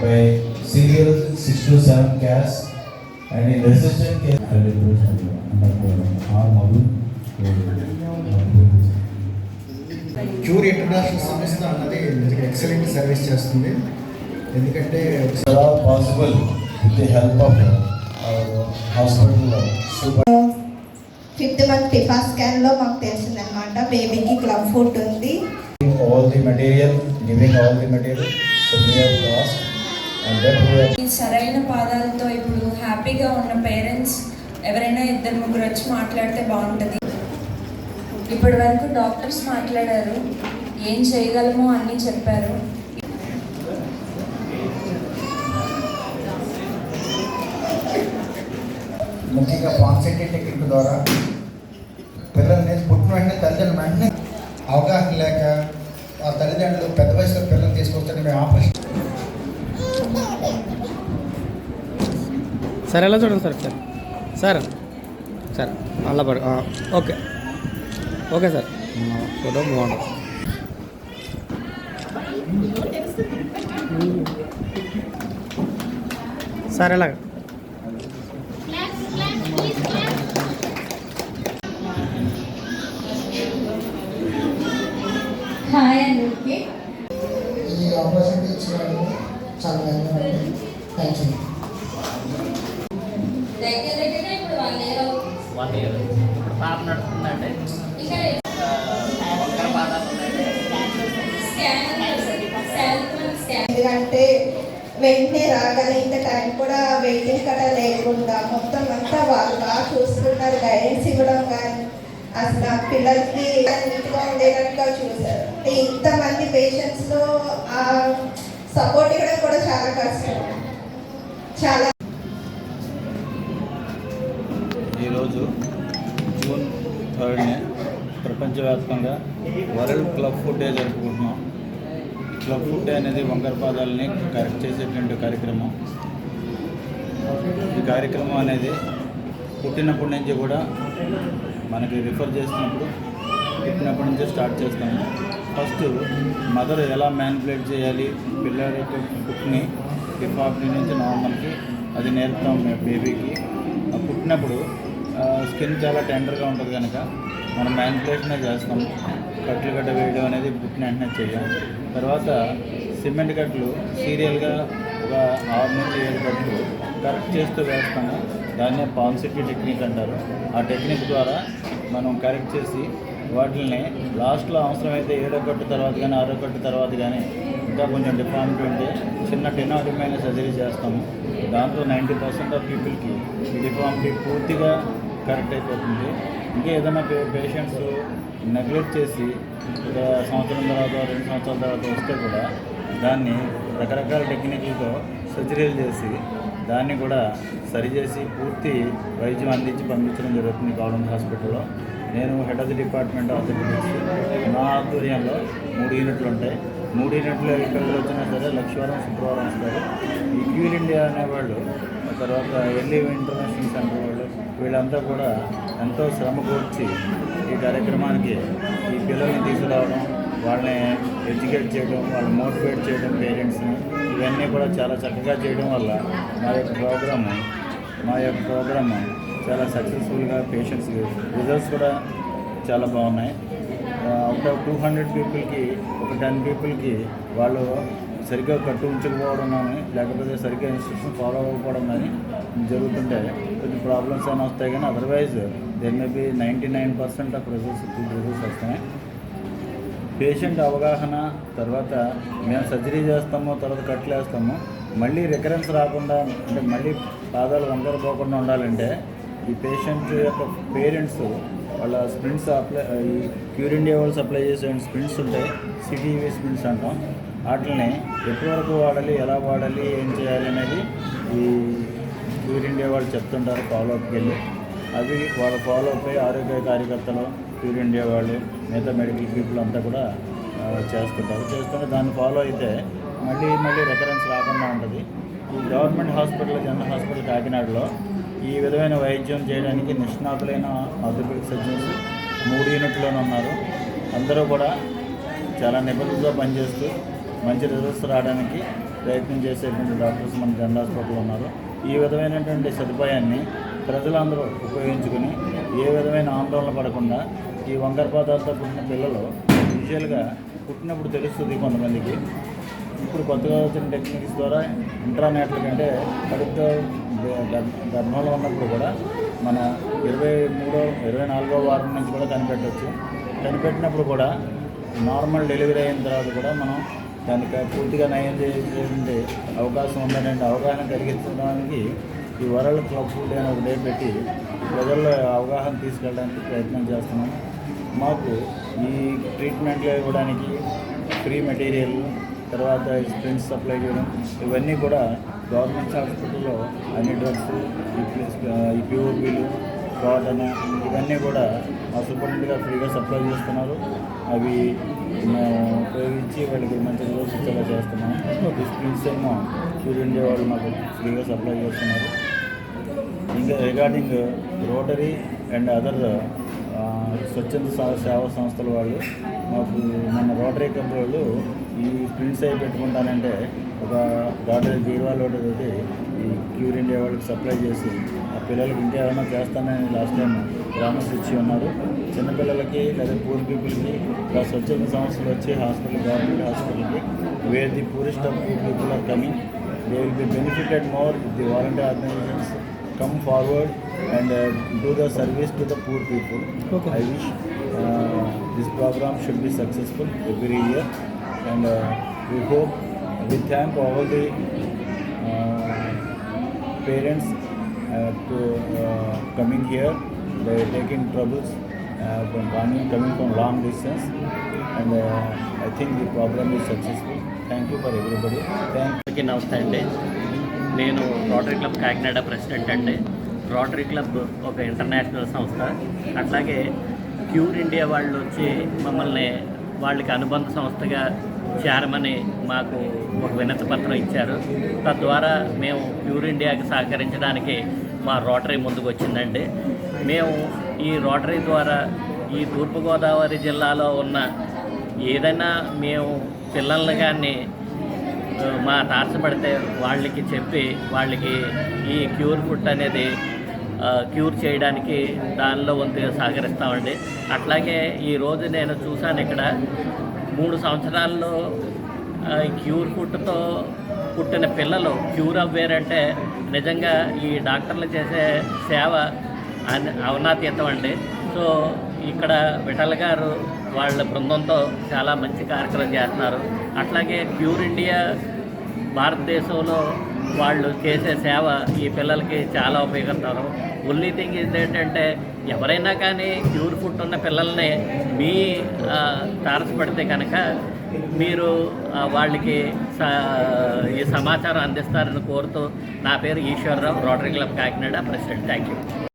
by single 6 to 7 gas and in resistant gas. Cure international సమస్య అన్నది మీకు excellent service చేస్తుంది. ఎందుకంటే possible with the help of hospital super fifth month TIFFA స్కాన్లో మాకు తెలిసింది అనమాట బేబీకి క్లబ్ ఫుడ్ ఉంది. All the material giving all the material so we have lost ఈ సరైన పాదాలతో ఇప్పుడు హ్యాపీగా ఉన్న పేరెంట్స్ ఎవరైనా ఇద్దరు ముగ్గురు వచ్చి మాట్లాడితే బాగుంటుంది. ఇప్పటి వరకు డాక్టర్స్ మాట్లాడారు. ఏం చేయగలమో అన్నీ చెప్పారు. ముఖ్యంగా పాన్సెంటీ టెక్నిక్ ద్వారా పిల్లల్ని పుట్టిన వెంటనే తల్లిదండ్రులు వెంటనే అవగాహన లేక ఆ తల్లిదండ్రులు పెద్ద వయసులో పిల్లల్ని తీసుకొస్తుంటే మేము ఆపరేషన్ సార్ ఎలా చూడండి సార్ సార్ సార్ సార్ అలా పడు ఓకే. Okay sir. ఫోటో బాగుంది. సార్ ఎలాగ? వన్ ఇయర్ ఇప్పుడు పాప నడుస్తుందంటే ఎందుకంటే వెంటనే రాగానే ఇంత టైం కూడా వెయిటింగ్ కట్ట లేకుండా మొత్తం అంతా వాళ్ళు బాగా చూసుకున్నారు గైడెన్స్ ఇవ్వడం కానీ. అసలు ఆ పిల్లలకి నీట్గా ఉండేటట్టుగా చూశారు. అంటే ఇంతమంది పేషెంట్స్లో ఆ సపోర్ట్ ఇవ్వడం కూడా చాలా కష్టం. చాలా ఈరోజు జూన్ థర్డ్ని ప్రపంచవ్యాప్తంగా వరల్డ్ క్లబ్ ఫుడ్ డే జరుపుకుంటున్నాం. క్లబ్ ఫుడ్ డే అనేది వంకర పాదాలని కరెక్ట్ చేసేటువంటి కార్యక్రమం. ఈ కార్యక్రమం అనేది పుట్టినప్పటి నుంచి కూడా మనకి రిఫర్ చేసినప్పుడు పుట్టినప్పటి నుంచే స్టార్ట్ చేస్తాము. ఫస్ట్ మదర్ ఎలా మ్యానిపులేట్ చేయాలి పిల్లల యొక్క ఫుడ్ని డిఫాప్ని నుంచి నార్మల్కి అది నేర్పుతాం మేము బేబీకి. పుట్టినప్పుడు స్కిన్ చాలా టెండర్గా ఉంటుంది కనుక మనం మ్యానిపులేషనే చేస్తాము కట్లు గడ్డ వేయడం అనేది పుట్టిన వెంటనే చేయం. తర్వాత సిమెంట్ కట్లు సీరియల్గా ఒక ఆరు నుంచి ఏడు కట్లు కరెక్ట్ చేస్తూ వేస్తాము. దాన్నే పాన్సిటీ టెక్నిక్ అంటారు. ఆ టెక్నిక్ ద్వారా మనం కరెక్ట్ చేసి వాటిని లాస్ట్లో అవసరమైతే ఏడో కట్టు తర్వాత కానీ ఆరో కట్టు తర్వాత కానీ ఇంకా కొంచెం డిఫార్మిటీ ఉంటే చిన్న టెనాటిమైన సర్జరీ చేస్తాము. దాంతో నైంటీ పర్సెంట్ ఆఫ్ పీపుల్కి ఈ డిఫార్మిటీ పూర్తిగా కరెక్ట్ అయిపోతుంది. ఇంకా ఏదైనా పేషెంట్స్ నెగ్లెక్ట్ చేసి ఒక సంవత్సరం తర్వాత రెండు సంవత్సరాల తర్వాత వస్తే కూడా దాన్ని రకరకాల టెక్నిక్లతో సర్జరీలు చేసి దాన్ని కూడా సరిచేసి పూర్తి వైద్యం అందించి పంపించడం జరుగుతుంది గవర్నమెంట్ హాస్పిటల్లో. నేను head of the department of the నా ఆధ్వర్యంలో మూడు యూనిట్లు ఉంటాయి. మూడు యూనిట్లు వచ్చినా సరే లక్షవారం శుక్రవారం వస్తారు. ఈ క్యూర్ ఇండియా అనేవాళ్ళు తర్వాత ఎర్లీ ఇంటర్నేషనల్ సెంటర్ వాళ్ళు వీళ్ళంతా కూడా ఎంతో శ్రమ కూర్చి ఈ కార్యక్రమానికి ఈ పిల్లల్ని తీసుకురావడం వాళ్ళని ఎడ్యుకేట్ చేయడం వాళ్ళని మోటివేట్ చేయడం పేరెంట్స్ని ఇవన్నీ కూడా చాలా చక్కగా చేయడం వల్ల మా యొక్క ప్రోగ్రాము మా యొక్క ప్రోగ్రాము చాలా సక్సెస్ఫుల్గా పేషెంట్స్కి రిజల్ట్స్ కూడా చాలా బాగున్నాయి. అవుట్ ఆఫ్ టూ హండ్రెడ్ పీపుల్కి ఒక టెన్ పీపుల్కి వాళ్ళు సరిగ్గా కట్టు ఉంచకపోవడం కానీ లేకపోతే సరిగ్గా ఇన్స్ట్రక్షన్ ఫాలో అవ్వకపోవడం కానీ జరుగుతుంటే కొంచెం ప్రాబ్లమ్స్ అయినా వస్తాయి కానీ otherwise there may be ninety nine percent of results results వస్తాయి పేషెంట్ అవగాహన తర్వాత మేము సర్జరీ చేస్తాము తర్వాత కట్లు వేస్తాము. మళ్ళీ రికరెన్స్ రాకుండా అంటే మళ్ళీ పాదాలు వంకర పోకుండా ఉండాలంటే ఈ పేషెంట్ యొక్క పేరెంట్స్ వాళ్ళ స్ప్రింట్స్ అప్లై ఈ క్యూర్ ఇండియా వాళ్ళు సప్లై చేసే స్ప్రింట్స్ ఉంటాయి. సిటీవీ స్ప్రింట్స్ అంటాం. వాటిని ఎప్పటివరకు వాడాలి ఎలా వాడాలి ఏం చేయాలి అనేది ఈ క్యూర్ ఇండియా వాళ్ళు చెప్తుంటారు ఫాలోఅప్కి వెళ్ళి. అవి వాళ్ళ ఫాలో అప్ అయ్యి ఆరోగ్య కార్యకర్తలు ప్యూర్ ఇండియా వాళ్ళు మిగతా మెడికల్ పీపుల్ అంతా కూడా చేస్తుంటారు. చేస్తుంటే దాన్ని ఫాలో అయితే మళ్ళీ మళ్ళీ రెఫరెన్స్ రాకుండా ఉంటుంది. ఈ గవర్నమెంట్ హాస్పిటల్ జనరల్ హాస్పిటల్ కాకినాడలో ఈ విధమైన వైద్యం చేయడానికి నిష్ణాతులైన ఆర్థోపెడిక్ సర్జన్స్ మూడు యూనిట్లోనే ఉన్నారు. అందరూ కూడా చాలా నిపుణులతో పనిచేస్తూ మంచి రిజల్ట్స్ రావడానికి ప్రయత్నం చేసేటువంటి డాక్టర్స్ మన జనరల్ హాస్పిటల్లో ఉన్నారు. ఈ విధమైనటువంటి సదుపాయాన్ని ప్రజలందరూ ఉపయోగించుకుని ఏ విధమైన ఆందోళన పడకుండా ఈ వంకరపాతాలతో పుట్టిన పిల్లలు యూజువల్గా పుట్టినప్పుడు తెలుస్తుంది కొంతమందికి. ఇప్పుడు కొత్తగా వచ్చిన టెక్నిక్స్ ద్వారా ఇంటర్నెట్ల కంటే కడుపుతో గర్భంలో ఉన్నప్పుడు కూడా మన ఇరవై మూడో ఇరవై నాలుగో వారం నుంచి కూడా కనిపెట్టవచ్చు కనిపెట్టినప్పుడు కూడా నార్మల్ డెలివరీ అయిన తర్వాత కూడా మనం దానికి పూర్తిగా నయం చేసే అవకాశం ఉందనే అవగాహన కలిగించడానికి ఈ వరల్డ్ క్లబ్ ఫుడ్ అనే ఒక డే పెట్టి ప్రజల్లో అవగాహన తీసుకెళ్ళడానికి ప్రయత్నం చేస్తున్నాం. మాకు ఈ ట్రీట్మెంట్లు ఇవ్వడానికి ఫ్రీ మెటీరియల్ తర్వాత స్ప్రింట్స్ సప్లై చేయడం ఇవన్నీ కూడా గవర్నమెంట్ హాస్పిటల్లో అన్ని డ్రగ్స్ ఈ ప్లస్ పిఓపీలు కాటన్ ఇవన్నీ కూడా మా సూపరింటెండెంట్ ఫ్రీగా సప్లై చేస్తున్నారు. అవి ఉపయోగించి వాళ్ళకి మంచి రోజు ఇచ్చేలా చేస్తున్నాం. ఈ స్ప్రింట్స్ ఏమో సూర్య వాళ్ళు మాకు ఫ్రీగా సప్లై చేస్తున్నారు. ఇంకా రిగార్డింగ్ రోటరీ అండ్ అదర్ స్వచ్ఛంద సేవా సంస్థల వాళ్ళు మాకు మన రోటరీ క్లబ్ వాళ్ళు ఈ ప్రింట్స్ అవి పెట్టుకుంటానంటే ఒక రోటరీ బీరువా లోటు తోటి ఈ క్యూర్ ఇండియా వాళ్ళకి సప్లై చేసి ఆ పిల్లలకి ఇంకేమైనా చేస్తానని లాస్ట్ టైం ప్రామిస్ ఇచ్చి ఉన్నారు చిన్నపిల్లలకి లేదా పూర్ పీపుల్కి ఇలా స్వచ్ఛంద సంస్థలు వచ్చి హాస్పిటల్ గవర్నమెంట్ హాస్పిటల్కి where the poorest of poor people are coming they will be benefited more the volunteer organizations and uh, do the service to the poor people. Okay. I wish uh, this program should be successful every year and uh, we hope, we thank all the uh, parents uh, to uh, coming here, they taking troubles uh, from coming, coming from long distance and uh, I think the program is successful. Thank you for everybody. Thank అందరికీ నమస్తే అండి నేను Rotary club Kakinada president అండి Rotary club ఒక international సంస్థ అట్లాగే cure India వాళ్ళు వచ్చి మమ్మల్ని వాళ్ళకి అనుబంధ సంస్థగా చేరమని మాకు ఒక వినతి పత్రం ఇచ్చారు. తద్వారా మేము ప్యూర్ ఇండియాకి సహకరించడానికి మా రోటరీ ముందుకు వచ్చిందండి. మేము ఈ రోటరీ ద్వారా ఈ తూర్పుగోదావరి జిల్లాలో ఉన్న ఏదైనా మేము పిల్లల్ని కానీ మా తారసపడితే వాళ్ళకి చెప్పి వాళ్ళకి ఈ క్యూర్ ఫుడ్ అనేది క్యూర్ చేయడానికి దానిలో వంతుగా సహకరిస్తామండి. అట్లాగే ఈరోజు నేను చూశాను ఇక్కడ మూడు సంవత్సరాల్లో క్యూర్ ఫుడ్తో పుట్టిన పిల్లలు క్యూర్ అవ్వారంటే నిజంగా ఈ డాక్టర్లు చేసే సేవ అన్- అవనాతీతం అండి. సో ఇక్కడ విఠల్ గారు వాళ్ళ బృందంతో చాలా మంచి కార్యక్రమం చేస్తున్నారు. అట్లాగే క్యూర్ ఇండియా భారతదేశంలో వాళ్ళు చేసే సేవ ఈ పిల్లలకి చాలా ఉపయోగపడతారు. ఓన్లీ థింగ్ ఏంటంటే ఎవరైనా కానీ ప్యూర్ ఫుడ్ ఉన్న పిల్లల్ని మీ తారసపడితే కనుక మీరు వాళ్ళకి స- ఈ సమాచారం అందిస్తారని కోరుతూ నా పేరు Eswararao Rotary club Kakinada president. Thank you